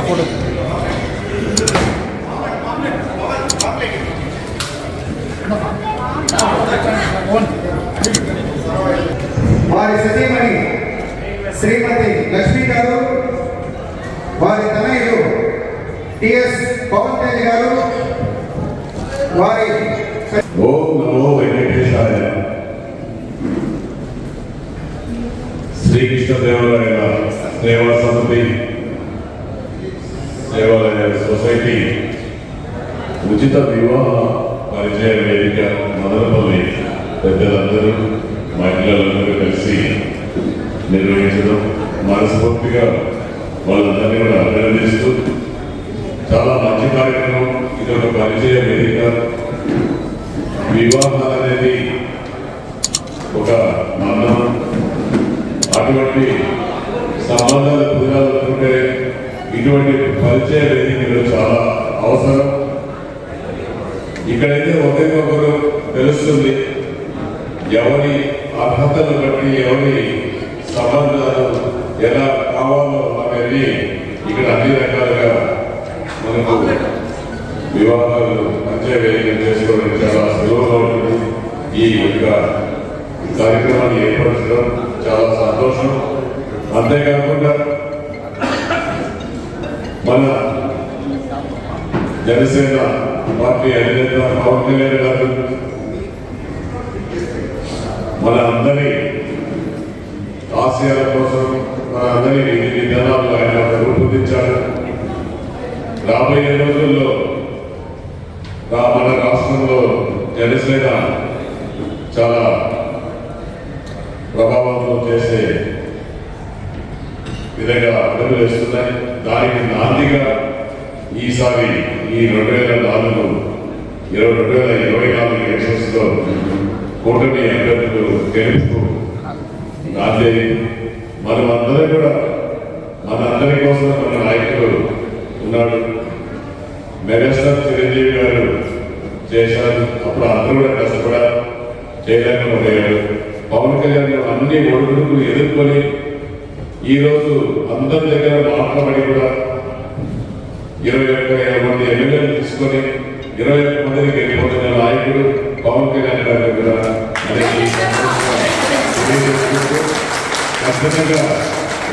నా ఫోటో వారి సతీమణి శ్రీమతి లక్ష్మి గారు వారి తనయుడు టిఎస్ పవన్ తేజ్ గారు వారి ఓం నమో వెంకటేశాయ. శ్రీకృష్ణ దేవాలయ సేవా సమితి దేవాలయ సొసైటీ. ఉచిత వివాహ పరిచయ వేదిక మదనపల్లి. పెద్దలందరూ మహిళలందరూ కలిసి నిర్వహించడం మనస్ఫూర్తిగా వాళ్ళందరినీ కూడా అభినందిస్తూ చాలా మంచి కార్యక్రమం. ఇది ఒక పరిచయ వేదిక. వివాహాలు అనేది ఒక బంధం అటువంటి సంబంధాలు కుదరాలనుకుంటే ఇటువంటి పరిచయ వేదికలు చాలా అవసరం. ఇక్కడైతే ఒకరికొకరు తెలుస్తుంది ఎవరి అర్హతను బట్టి ఎవరి సంబంధాలు ఎలా కావాలో అనేది ఇక్కడ అన్ని రకాలుగా మనకు వివాహాలు మంచిగా వేదిక చేసుకోవడం చాలా సులువుగా ఉంటుంది. ఈ యొక్క కార్యక్రమాన్ని ఏర్పరచడం చాలా సంతోషం. అంతేకాకుండా మన జనసేన పార్టీ అధినేత పవన్ కళ్యాణ్ గారు మన అందరి ఆశయాల కోసం మన అందరి విధానాలు ఆయన రూపొందించారు రాబోయే రోజుల్లో మన రాష్ట్రంలో జనసేన చాలా అడుగులు వేస్తున్నాయి. దానికి నాందిగా ఈసారి ఈ రెండు వేల నాలుగు ఇరవై రెండు వేల ఇరవై నాలుగు ఎలక్షన్స్లో కూటమి అభ్యర్థులు గెలుపు నాంది మనం అందరం కూడా మన అందరి కోసం మన నాయకుడు ఉన్నాడు. మెగాస్టార్ చిరంజీవి గారు చేశారు. అప్పుడు అందరూ కూడా కష్టపడారు. చేయలేకపోయారు పవన్ కళ్యాణ్ అన్ని ఒడుగుడుకులు ఎదుర్కొని ఈరోజు అందరి దగ్గర మాట్లాడి కూడా ఇరవై ఒక్క ఇరవై మంది ఎమ్మెల్యేలు తీసుకొని ఇరవై ఒక్క మందికి వెళ్ళిపోతున్న నాయకుడు పవన్ కళ్యాణ్ గారి దగ్గర ఖచ్చితంగా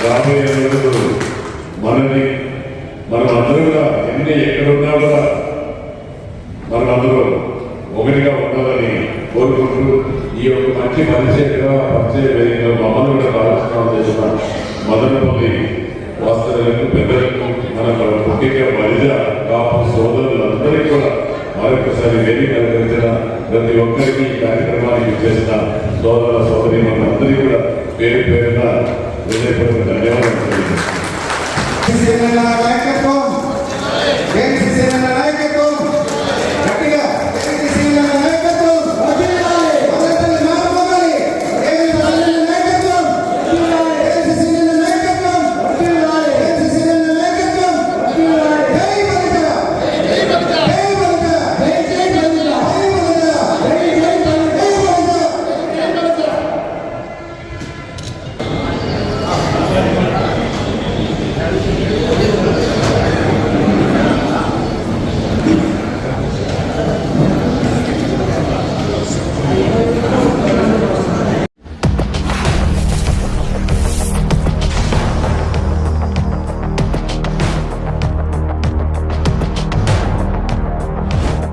రాబోయే రోజులు మనని మనం అందరూ కూడా ఎన్ని ఎక్కడున్నా కూడా మనం అందరూ ఒకటిగా ఉండాలని కోరుకుంటూ ఈ యొక్క మంచి పరిచయంగా పరిచయ వేదికలో మమ్మల్ని కూడా భాగస్వామ్యం చేసిన మదనపల్లి వాస్తవులకు పెద్దలకు మన పుట్టిక బలిజ కాపు సోదరులందరికీ కూడా మరొకసారి వేదిక అలంకరించిన ప్రతి ఒక్కరికి ఈ కార్యక్రమానికి చేసిన సోదర సోదరి మనందరికీ కూడా పేరు పేరున హృదయపూర్వక ధన్యవాదాలు తెలియజేస్తున్నాను.